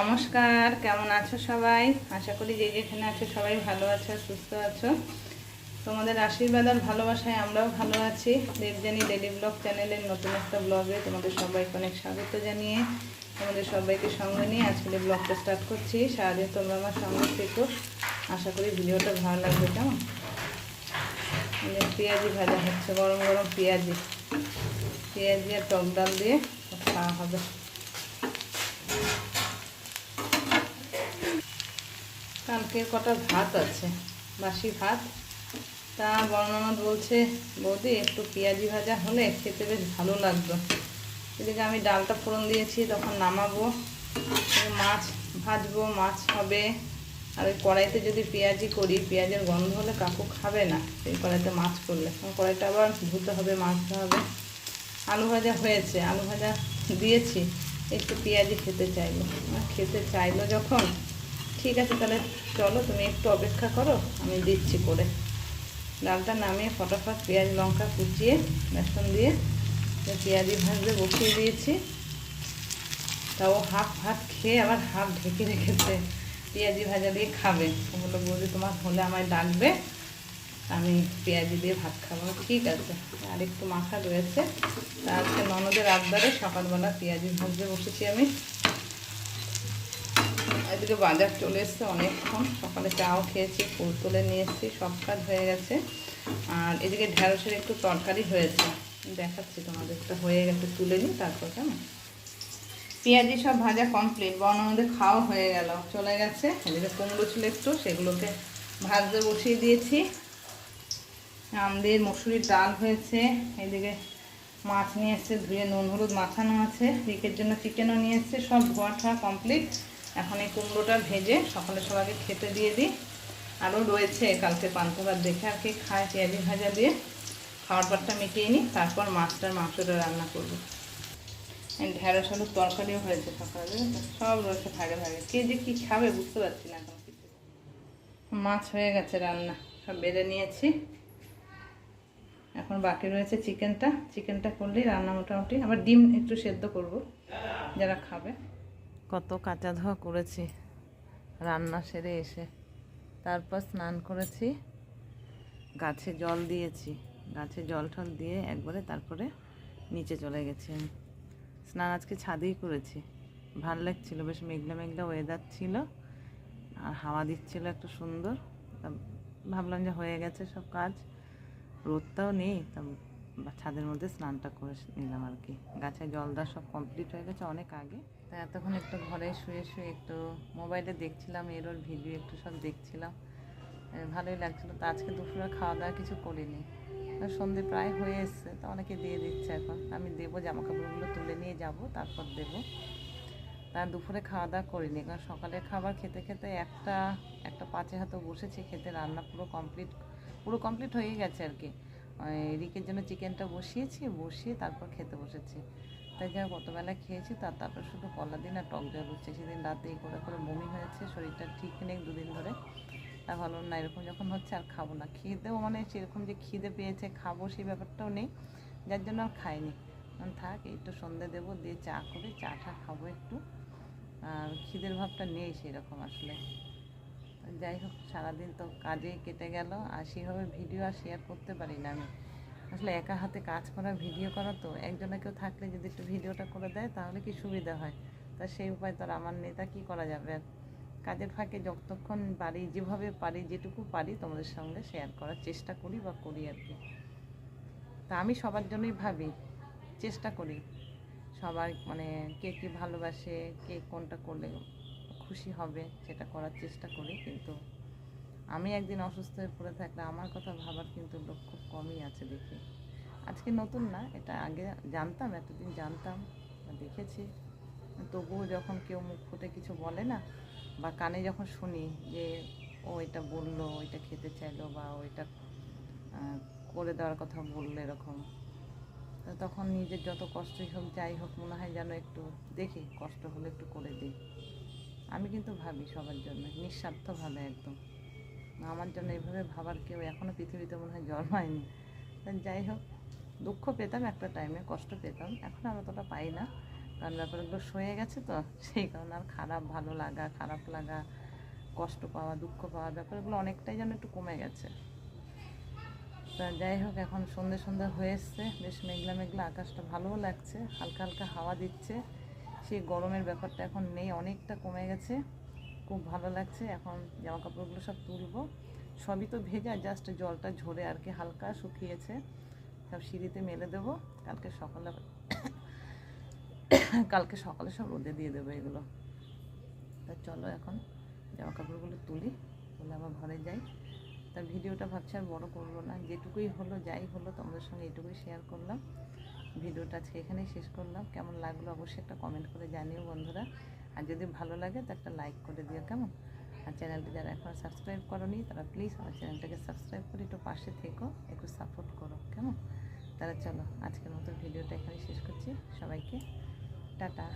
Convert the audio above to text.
নমস্কার, কেমন আছো সবাই? আশা করি যে যেখানে আছো সবাই ভালো আছো, সুস্থ আছো। তোমাদের আশীর্বাদ আর ভালোবাসায় আমরাও ভালো আছি। দেবজানি ডেলি ব্লগ চ্যানেলের নতুন একটা ব্লগে তোমাদের সবাইকে অনেক স্বাগত জানিয়ে, তোমাদের সবাইকে সঙ্গে নিয়ে আজকে ব্লগটা স্টার্ট করছি, সারাদিন তোমরা আমার সঙ্গে থেকো। আশা করি ভিডিওটা ভালো লাগবে, কেমন? পেঁয়াজি ভাজা হচ্ছে, গরম গরম পেঁয়াজি। পেঁয়াজি আর টক ডাল দিয়ে খাওয়া হবে কালকের কটা ভাত আছে? বাসি ভাত। তা বর্ণনাথ বলছে, বৌদি, একটু পেঁয়াজি ভাজা হলে খেতে বেশ ভালো লাগতো। এদিকে আমি ডালটা ফোড়ন দিয়েছি, তখন নামাবো। মাছ ভাজবো, মাছ হবে। আর ওই কড়াইতে যদি পেঁয়াজি করি, পেঁয়াজের গন্ধ হলে কাকু খাবে না। সেই কড়াইতে মাছ করলে। কড়াইটা আবার ধুতে হবে মাছতে হবে। আলু ভাজা হয়েছে। আলু ভাজা দিয়েছি। একটু পেঁয়াজি খেতে চাইলো। খেতে চাইলো যখন ঠিক আছে, তাহলে চলো, তুমি একটু অপেক্ষা করো, আমি দিচ্ছি করে। ডালটা নামিয়ে ফটাফট পেঁয়াজ, লঙ্কা কুচিয়ে, বেসন দিয়ে পেঁয়াজি ভাজতে বসিয়ে দিয়েছি। তাও হাফ ভাত খেয়ে আবার হাফ ঢেকে রেখেছে। পেঁয়াজি ভাজা দিয়ে খাবে। ও বলল বৌদি তোমার হলে আমায় ডাকবে, আমি পেঁয়াজি দিয়ে ভাত খাব। ঠিক আছে, আর একটু মাখা রয়েছে। তা আজকে ননদের আবদারে সকালবেলা পেঁয়াজি ভাজতে বসেছি আমি। এদিকে বাজার চলে এসছে অনেকক্ষণ। সকালে চাও খেয়েছি, ফুল তুলে নিয়ে এসেছি, সব কাজ হয়ে গেছে। আর এদিকে ঢ্যাঁড়সের একটু তরকারি হয়েছে। দেখাচ্ছি তোমাদেরটা হয়ে গেছে, তুলে নিই, তারপর কেমন? পেঁয়াজি সব ভাজা কমপ্লিট বর্ণমধ্যে খাওয়া হয়ে গেল, চলে গেছে। এদিকে কুমড়ো ছিল একটু, সেগুলোকে ভাজতে বসিয়ে দিয়েছি। আমদের মসুরির ডাল হয়েছে, এদিকে মাছ নিয়ে এসছে, ধুয়ে নুন হলুদ মাখানো আছে রিকের জন্য চিকেনও নিয়ে এসছে, সব ধোয়া কমপ্লিট এখন এই কুমড়োটা ভেজে সকালে সবাইকে খেতে দিয়ে দিই। আরও রয়েছে কালকে পান্তভাত দেখে আর কি খায় পেঁয়াজি ভাজা দিয়ে। খাওয়ার পাটটা মিটিয়ে নিই, তারপর মাছটার মাংসটা রান্না করব। ঢেঁড়স, আলুর তরকারিও হয়েছে সকালে সব রয়েছে ভাগে ভাগে। কে যে কী খাবে বুঝতে পারছি না এখন কিছু। মাছ হয়ে গেছে রান্না, সব বেড়ে নিয়েছি। এখন বাকি রয়েছে চিকেনটা। চিকেনটা করলেই রান্না মোটামুটি। আবার ডিম একটু সেদ্ধ করব, যারা খাবে। কত কাঁচা ধোয়া করেছি। রান্না সেরে এসে তারপর স্নান করেছি। গাছে জল দিয়েছি। গাছে জল টল দিয়ে একবারে তারপরে নিচে চলে গেছি আমি। স্নান আজকে ছাদেই করেছি। ভালো লাগছিল, বেশ মেঘলা মেঘলা ওয়েদার ছিল। আর হাওয়া দিচ্ছিল একটু সুন্দর। তা ভাবলাম যে হয়ে গেছে সব কাজ। রোদটাও নেই, তা ছাদের মধ্যে স্নানটা করে নিলাম আর কি। গাছে জল দেওয়া সব কমপ্লিট হয়ে গেছে অনেক আগে। তা এতক্ষণ একটু ঘরে শুয়ে শুয়ে একটু মোবাইলে দেখছিলাম এরোর ভিডিও একটু সব দেখছিলাম। ভালোই লাগছিল। তো আজকে দুপুরে খাওয়া দাওয়া কিছু করিনি। সন্ধে প্রায় হয়ে এসছে, তো অনেকে দিয়ে দিচ্ছে এখন। আমি দেবো জামা কাপড়গুলো তুলে নিয়ে যাব, তারপর দেবো। তা দুপুরে খাওয়া দাওয়া করিনি, কারণ সকালে খাবার খেতে খেতে একটা একটা পাঁচে হাতে বসেছি, খেতে রান্না পুরো কমপ্লিট পুরো কমপ্লিট হয়ে গেছে আর কি। রিকের জন্য চিকেনটা বসিয়েছি, বসিয়ে তারপর খেতে বসেছি। তাই যা কতবেলা খেয়েছি তার তারপর শুধু কলা দিন আর টক জল হচ্ছে সেদিন রাতে করে করে বমি হয়েছে, শরীরটা ঠিক নেই দুদিন ধরে। তা ভালো না, এরকম যখন হচ্ছে আর খাব না। খিদেও মানে সেরকম যে খিদে পেয়েছে, খাব সেই ব্যাপারটাও নেই, যার জন্য আর খাইনি। থাক একটু সন্ধে দেবো, দিয়ে চা করে, চাটা খাব একটু। আর খিদের ভাবটা নেই সেরকম আসলে। যাই হোক, সারাদিন তো কাজেই কেটে গেল, আর সেভাবে ভিডিও আর শেয়ার করতে পারি না আমি। আসলে একা হাতে কাজ করা, ভিডিও করা তো একজনে কেউ থাকলে যদি একটু ভিডিওটা করে দেয় তাহলে কি সুবিধা হয়? তা সেই উপায় তো আর আমার নেতা কি করা যাবে? কাজের ফাঁকে যতক্ষণ পারি, যেভাবে পারি, যেটুকু পারি তোমাদের সঙ্গে শেয়ার করার চেষ্টা করি বা করি আর কি। তা আমি সবার জন্যই ভাবি, চেষ্টা করি। সবার মানে কে কী ভালোবাসে, কে কোনটা করলে খুশি হবে সেটা করার চেষ্টা করি, কিন্তু আমি একদিন অসুস্থ হয়ে পড়ে থাকলে আমার কথা ভাবার কিন্তু লোক খুব কমই আছে দেখি। আজকে নতুন না, এটা আগে জানতাম, এতদিন জানতাম দেখেছি। তবুও যখন কেউ মুখ ফুটে কিছু বলে না, বা কানে যখন শুনি যে, ও এটা বলল ওইটা খেতে চাইলো, বা ওইটা করে দেওয়ার কথা বলল এরকম তখন নিজের যত কষ্টই হোক, যাই হোক, মনে হয় যেন একটু দেখি, কষ্ট হলে একটু করে দিই। আমি কিন্তু ভাবি সবার জন্য, নিঃস্বার্থভাবে একদম। আমার জন্য এইভাবে ভাবার কেউ এখনও পৃথিবীতে মনে হয় জন্মায়নি। যাই হোক, দুঃখ পেতাম একটা টাইমে কষ্ট পেতাম। এখন আর অতটা পাই না। কারণ ব্যাপারগুলো সয়ে গেছে তো, সেই কারণে আর খারাপ, ভালো লাগা, খারাপ লাগা, কষ্ট পাওয়া, দুঃখ পাওয়া, ব্যাপারগুলো অনেকটাই যেন একটু কমে গেছে। তা যাই হোক, এখন সন্ধে সন্ধ্যা হয়ে এসছে। বেশ মেঘলা মেঘলা আকাশটা ভালোও লাগছে, হালকা হালকা হাওয়া দিচ্ছে। সেই গরমের ব্যাপারটা এখন নেই, অনেকটা কমে গেছে। খুব ভালো লাগছে। এখন জামা কাপড়গুলো সব তুলবো। সবই তো ভেজা জাস্ট জলটা ঝরে আর কি হালকা শুকিয়েছে। সব সিঁড়িতে মেলে দেবো। কালকে সকালে কালকে সকালে সব রোদে দিয়ে দেবো এগুলো। তা চলো এখন জামা কাপড়গুলো তুলি, তুলে আবার ঘরে যাই। তা ভিডিওটা ভাবছি আর বড় করব না। যেটুকুই হলো, যাই হলো, তোমাদের সঙ্গে এটুকুই শেয়ার করলাম। ভিডিওটা আজকে এখানেই শেষ করলাম। কেমন লাগল অবশ্যই একটা কমেন্ট করে জানিও বন্ধুরা। আর যদি ভালো লাগে তো একটা লাইক করে দিও কেমন? আর চ্যানেলটি যারা এখন সাবস্ক্রাইব করোনি, তারা প্লিজ আমার চ্যানেলটাকে সাবস্ক্রাইব করে একটু পাশে থেকো, একটু সাপোর্ট করো, কেমন? তারা চলো, আজকের মতো ভিডিওটা এখানে শেষ করছি। সবাইকে, টাটা।